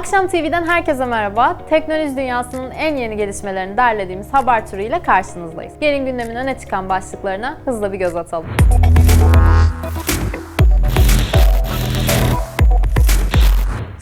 Akşam TV'den herkese merhaba. Teknoloji dünyasının en yeni gelişmelerini derlediğimiz haber turu ile karşınızdayız. Gelin gündemin öne çıkan başlıklarına hızla bir göz atalım.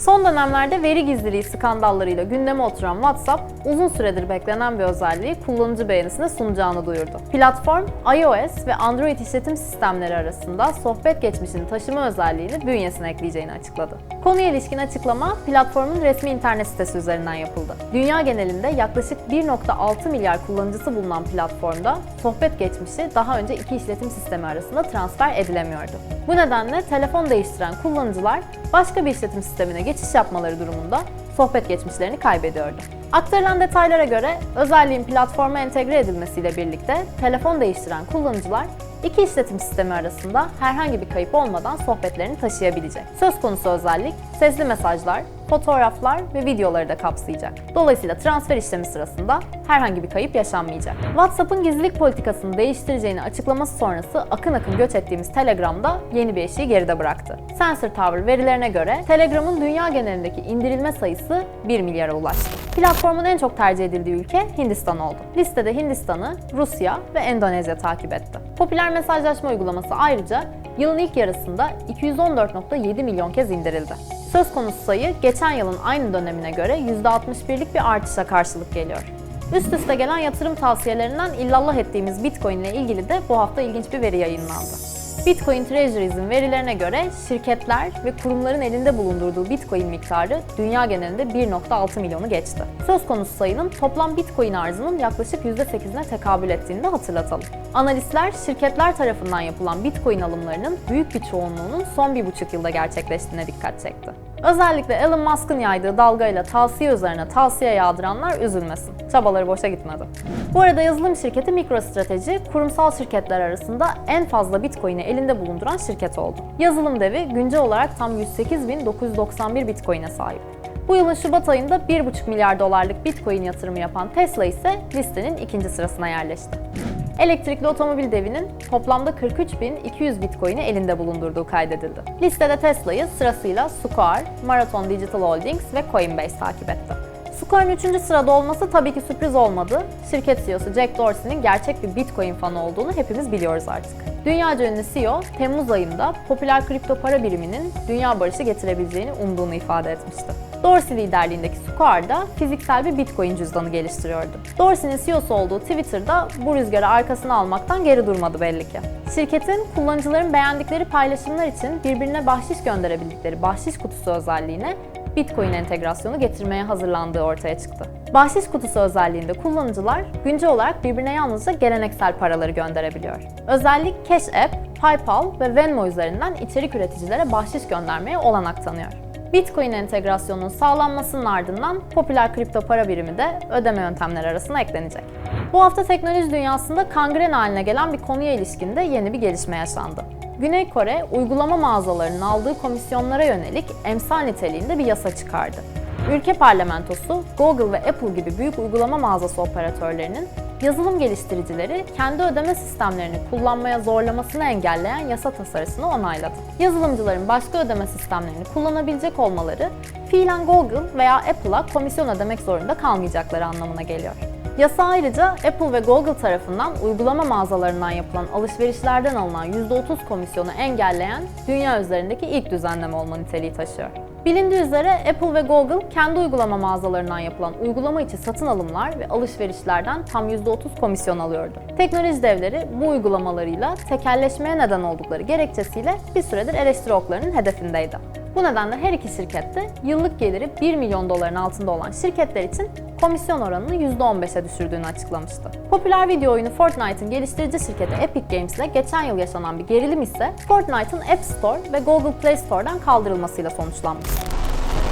Son dönemlerde veri gizliliği skandallarıyla gündeme oturan WhatsApp, uzun süredir beklenen bir özelliği kullanıcı beğenisine sunacağını duyurdu. Platform, iOS ve Android işletim sistemleri arasında sohbet geçmişini taşıma özelliğini bünyesine ekleyeceğini açıkladı. Konuya ilişkin açıklama, platformun resmi internet sitesi üzerinden yapıldı. Dünya genelinde yaklaşık 1.6 milyar kullanıcısı bulunan platformda sohbet geçmişi daha önce iki işletim sistemi arasında transfer edilemiyordu. Bu nedenle telefon değiştiren kullanıcılar başka bir işletim sistemine geçiş yapmaları durumunda sohbet geçmişlerini kaybediyordu. Aktarılan detaylara göre özelliğin platforma entegre edilmesiyle birlikte telefon değiştiren kullanıcılar iki işletim sistemi arasında herhangi bir kayıp olmadan sohbetlerini taşıyabilecek. Söz konusu özellik sesli mesajlar, fotoğraflar ve videoları da kapsayacak. Dolayısıyla transfer işlemi sırasında herhangi bir kayıp yaşanmayacak. WhatsApp'ın gizlilik politikasını değiştireceğini açıklaması sonrası akın akın göç ettiğimiz Telegram'da yeni bir eşiği geride bıraktı. Sensor Tower verilerine göre Telegram'ın dünya genelindeki indirilme sayısı 1 milyara ulaştı. Platformun en çok tercih edildiği ülke Hindistan oldu. Listede Hindistan'ı, Rusya ve Endonezya takip etti. Popüler mesajlaşma uygulaması ayrıca yılın ilk yarısında 214.7 milyon kez indirildi. Söz konusu sayı geçen yılın aynı dönemine göre %61'lik bir artışa karşılık geliyor. Üst üste gelen yatırım tavsiyelerinden illallah ettiğimiz Bitcoin ile ilgili de bu hafta ilginç bir veri yayınlandı. Bitcoin Treasuries'in verilerine göre şirketler ve kurumların elinde bulundurduğu Bitcoin miktarı dünya genelinde 1.6 milyonu geçti. Söz konusu sayının toplam Bitcoin arzının yaklaşık %8'ine tekabül ettiğini de hatırlatalım. Analistler şirketler tarafından yapılan Bitcoin alımlarının büyük bir çoğunluğunun son bir buçuk yılda gerçekleştiğine dikkat çekti. Özellikle Elon Musk'ın yaydığı dalgayla tavsiye üzerine tavsiye yağdıranlar üzülmesin. Çabaları boşa gitmedi. Bu arada yazılım şirketi MicroStrategy, kurumsal şirketler arasında en fazla Bitcoin'i elinde bulunduran şirket oldu. Yazılım devi güncel olarak tam 108.991 Bitcoin'e sahip. Bu yılın Şubat ayında 1,5 milyar dolarlık Bitcoin yatırımı yapan Tesla ise listenin ikinci sırasına yerleşti. Elektrikli otomobil devinin toplamda 43.200 Bitcoin'i elinde bulundurduğu kaydedildi. Listede Tesla'yı sırasıyla Square, Marathon Digital Holdings ve Coinbase takip etti. Square'ın 3. sırada olması tabii ki sürpriz olmadı. Şirket CEO'su Jack Dorsey'nin gerçek bir Bitcoin fanı olduğunu hepimiz biliyoruz artık. Dünyaca ünlü CEO, Temmuz ayında popüler kripto para biriminin dünya barışı getirebileceğini umduğunu ifade etmişti. Dorsey liderliğindeki Square'da fiziksel bir Bitcoin cüzdanı geliştiriyordu. Dorsey'nin CEO'su olduğu Twitter'da bu rüzgarı arkasına almaktan geri durmadı belli ki. Şirketin kullanıcıların beğendikleri paylaşımlar için birbirine bahşiş gönderebildikleri bahşiş kutusu özelliğine Bitcoin entegrasyonu getirmeye hazırlandığı ortaya çıktı. Bahşiş kutusu özelliğinde kullanıcılar güncel olarak birbirine yalnızca geleneksel paraları gönderebiliyor. Özellik Cash App, PayPal ve Venmo üzerinden içerik üreticilere bahşiş göndermeye olanak tanıyor. Bitcoin entegrasyonunun sağlanmasının ardından popüler kripto para birimi de ödeme yöntemleri arasına eklenecek. Bu hafta teknoloji dünyasında kangren haline gelen bir konuya ilişkin de yeni bir gelişme yaşandı. Güney Kore, uygulama mağazalarının aldığı komisyonlara yönelik emsal niteliğinde bir yasa çıkardı. Ülke parlamentosu, Google ve Apple gibi büyük uygulama mağazası operatörlerinin yazılım geliştiricileri kendi ödeme sistemlerini kullanmaya zorlamasını engelleyen yasa tasarısını onayladı. Yazılımcıların başka ödeme sistemlerini kullanabilecek olmaları, fiilen Google veya Apple'a komisyon ödemek zorunda kalmayacakları anlamına geliyor. Yasa ayrıca Apple ve Google tarafından uygulama mağazalarından yapılan alışverişlerden alınan %30 komisyonu engelleyen dünya üzerindeki ilk düzenleme olma niteliği taşıyor. Bilindiği üzere Apple ve Google kendi uygulama mağazalarından yapılan uygulama içi satın alımlar ve alışverişlerden tam %30 komisyon alıyordu. Teknoloji devleri bu uygulamalarıyla tekelleşmeye neden oldukları gerekçesiyle bir süredir eleştiri oklarının hedefindeydi. Bu nedenle her iki şirkette yıllık geliri 1 milyon doların altında olan şirketler için komisyon oranını %15'e düşürdüğünü açıklamıştı. Popüler video oyunu Fortnite'ın geliştirici şirketi Epic Games ile geçen yıl yaşanan bir gerilim ise Fortnite'ın App Store ve Google Play Store'dan kaldırılmasıyla sonuçlanmıştı.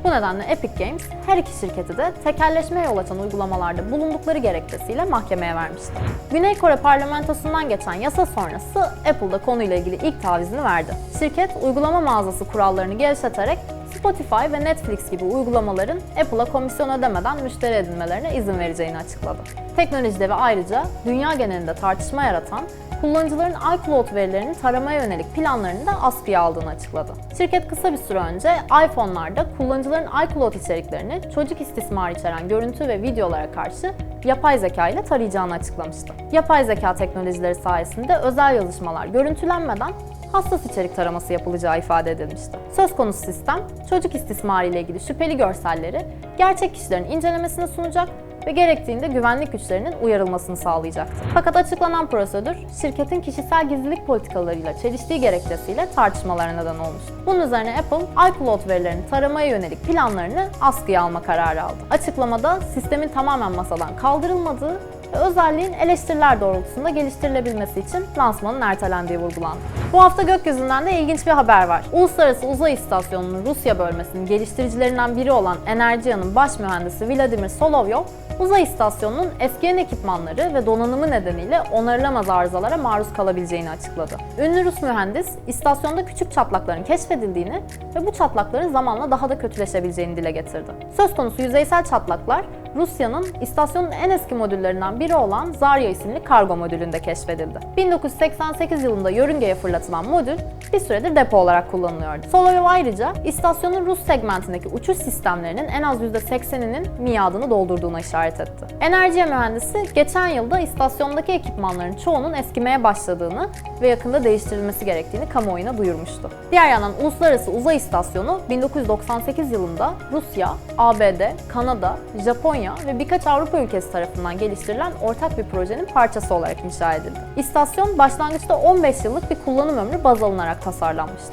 Bu nedenle Epic Games her iki şirketi de tekelleşmeye yol açan uygulamalarda bulundukları gerekçesiyle mahkemeye vermişti. Güney Kore parlamentosundan geçen yasa sonrası Apple da konuyla ilgili ilk tavizini verdi. Şirket uygulama mağazası kurallarını gevşeterek Spotify ve Netflix gibi uygulamaların Apple'a komisyon ödemeden müşteri edinmelerine izin vereceğini açıkladı. Teknoloji devi ayrıca dünya genelinde tartışma yaratan kullanıcıların iCloud verilerini taramaya yönelik planlarını da askıya aldığını açıkladı. Şirket kısa bir süre önce iPhone'larda kullanıcıların iCloud içeriklerini çocuk istismarı içeren görüntü ve videolara karşı yapay zeka ile tarayacağını açıklamıştı. Yapay zeka teknolojileri sayesinde özel yazışmalar görüntülenmeden hassas içerik taraması yapılacağı ifade edilmişti. Söz konusu sistem, çocuk istismarı ile ilgili şüpheli görselleri gerçek kişilerin incelemesine sunacak ve gerektiğinde güvenlik güçlerinin uyarılmasını sağlayacaktı. Fakat açıklanan prosedür, şirketin kişisel gizlilik politikalarıyla çeliştiği gerekçesiyle tartışmalara neden olmuştu. Bunun üzerine Apple, iCloud verilerini taramaya yönelik planlarını askıya alma kararı aldı. Açıklamada sistemin tamamen masadan kaldırılmadığı özelliğin eleştiriler doğrultusunda geliştirilebilmesi için lansmanın ertelendiği vurgulandı. Bu hafta gökyüzünden de ilginç bir haber var. Uluslararası Uzay İstasyonu'nun Rusya bölmesinin geliştiricilerinden biri olan Enerjia'nın baş mühendisi Vladimir Solovyov, uzay istasyonunun eskiyen ekipmanları ve donanımı nedeniyle onarılamaz arızalara maruz kalabileceğini açıkladı. Ünlü Rus mühendis, istasyonda küçük çatlakların keşfedildiğini ve bu çatlakların zamanla daha da kötüleşebileceğini dile getirdi. Söz konusu yüzeysel çatlaklar, Rusya'nın istasyonun en eski modüllerinden biri olan Zarya isimli kargo modülünde keşfedildi. 1988 yılında yörüngeye fırlatılan modül bir süredir depo olarak kullanılıyordu. Solovyov ayrıca istasyonun Rus segmentindeki uçuş sistemlerinin en az %80'inin miadını doldurduğuna işaret etti. Enerjiye mühendisi geçen yılda istasyondaki ekipmanların çoğunun eskimeye başladığını ve yakında değiştirilmesi gerektiğini kamuoyuna duyurmuştu. Diğer yandan Uluslararası Uzay İstasyonu 1998 yılında Rusya, ABD, Kanada, Japonya ve birkaç Avrupa ülkesi tarafından geliştirilen ortak bir projenin parçası olarak inşa edildi. İstasyon başlangıçta 15 yıllık bir kullanım ömrü baz alınarak tasarlanmıştı.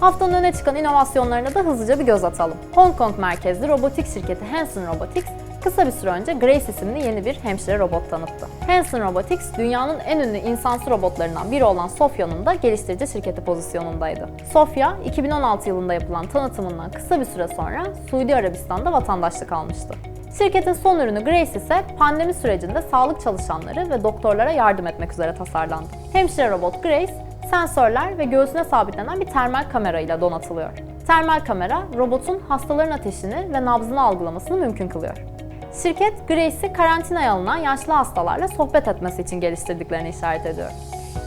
Haftanın öne çıkan inovasyonlarına da hızlıca bir göz atalım. Hong Kong merkezli robotik şirketi Hanson Robotics kısa bir süre önce Grace isimli yeni bir hemşire robot tanıttı. Hanson Robotics, dünyanın en ünlü insansı robotlarından biri olan Sophia'nın da geliştirici şirketi pozisyonundaydı. Sophia, 2016 yılında yapılan tanıtımından kısa bir süre sonra Suudi Arabistan'da vatandaşlık almıştı. Şirketin son ürünü Grace ise pandemi sürecinde sağlık çalışanları ve doktorlara yardım etmek üzere tasarlandı. Hemşire robot Grace, sensörler ve göğsüne sabitlenen bir termal kamera ile donatılıyor. Termal kamera, robotun hastaların ateşini ve nabzını algılamasını mümkün kılıyor. Şirket, Grace'i karantinaya alınan yaşlı hastalarla sohbet etmesi için geliştirdiklerini işaret ediyor.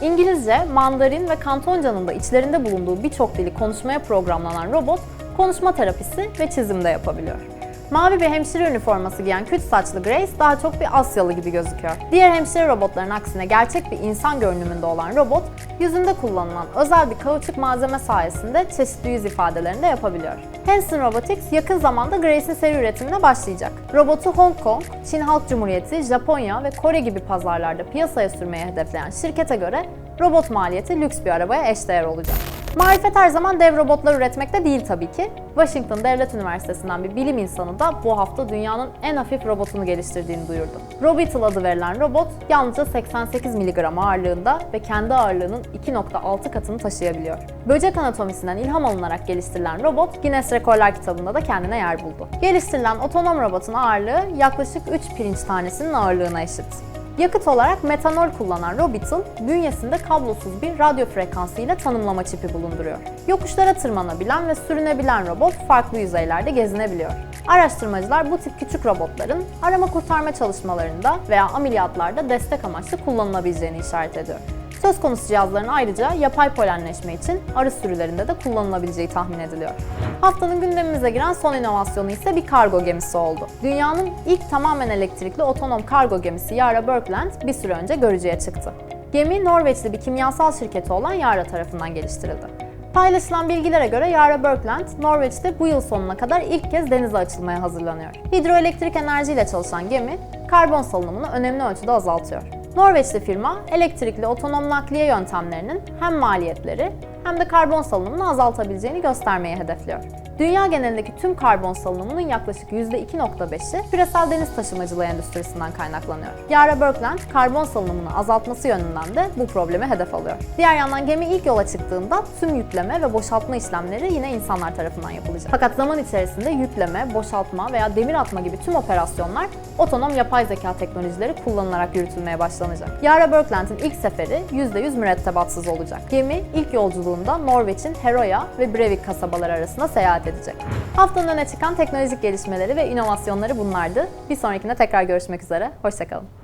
İngilizce, Mandarin ve Kantonca'nın da içlerinde bulunduğu birçok dili konuşmaya programlanan robot, konuşma terapisi ve çizim de yapabiliyor. Mavi bir hemşire üniforması giyen küt saçlı Grace daha çok bir Asyalı gibi gözüküyor. Diğer hemşire robotların aksine gerçek bir insan görünümünde olan robot, yüzünde kullanılan özel bir kauçuk malzeme sayesinde çeşitli yüz ifadelerini de yapabiliyor. Hanson Robotics yakın zamanda Grace'in seri üretimine başlayacak. Robotu Hong Kong, Çin Halk Cumhuriyeti, Japonya ve Kore gibi pazarlarda piyasaya sürmeyi hedefleyen şirkete göre robot maliyeti lüks bir arabaya eşdeğer olacak. Marifet her zaman dev robotlar üretmekte değil tabii ki. Washington Devlet Üniversitesi'nden bir bilim insanı da bu hafta dünyanın en hafif robotunu geliştirdiğini duyurdu. Robital adı verilen robot yalnızca 88 mg ağırlığında ve kendi ağırlığının 2.6 katını taşıyabiliyor. Böcek anatomisinden ilham alınarak geliştirilen robot Guinness Rekorlar kitabında da kendine yer buldu. Geliştirilen otonom robotun ağırlığı yaklaşık 3 pirinç tanesinin ağırlığına eşit. Yakıt olarak metanol kullanan Robital, bünyesinde kablosuz bir radyo frekansı ile tanımlama çipi bulunduruyor. Yokuşlara tırmanabilen ve sürünebilen robot farklı yüzeylerde gezinebiliyor. Araştırmacılar bu tip küçük robotların arama kurtarma çalışmalarında veya ameliyatlarda destek amaçlı kullanılabileceğini işaret ediyor. Söz konusu cihazların ayrıca yapay polenleşme için arı sürülerinde de kullanılabileceği tahmin ediliyor. Haftanın gündemimize giren son inovasyonu ise bir kargo gemisi oldu. Dünyanın ilk tamamen elektrikli otonom kargo gemisi Yara Birkeland bir süre önce görücüye çıktı. Gemi Norveçli bir kimyasal şirketi olan Yara tarafından geliştirildi. Paylaşılan bilgilere göre Yara Birkeland, Norveç'te bu yıl sonuna kadar ilk kez denize açılmaya hazırlanıyor. Hidroelektrik enerjiyle çalışan gemi, karbon salınımını önemli ölçüde azaltıyor. Norveçli firma, elektrikli otonom nakliye yöntemlerinin hem maliyetleri hem de karbon salınımını azaltabileceğini göstermeyi hedefliyor. Dünya genelindeki tüm karbon salınımının yaklaşık %2.5'i küresel deniz taşımacılığı endüstrisinden kaynaklanıyor. Yara Birkeland, karbon salınımını azaltması yönünden de bu problemi hedef alıyor. Diğer yandan gemi ilk yola çıktığında tüm yükleme ve boşaltma işlemleri yine insanlar tarafından yapılacak. Fakat zaman içerisinde yükleme, boşaltma veya demir atma gibi tüm operasyonlar otonom yapay zeka teknolojileri kullanılarak yürütülmeye başlanacak. Yara Birkeland'in ilk seferi %100 mürettebatsız olacak. Gemi ilk yolculuğu yolculuğunda Norveç'in Heroya ve Brevik kasabaları arasında seyahat edecek. Haftanın öne çıkan teknolojik gelişmeleri ve inovasyonları bunlardı. Bir sonrakinde tekrar görüşmek üzere. Hoşçakalın.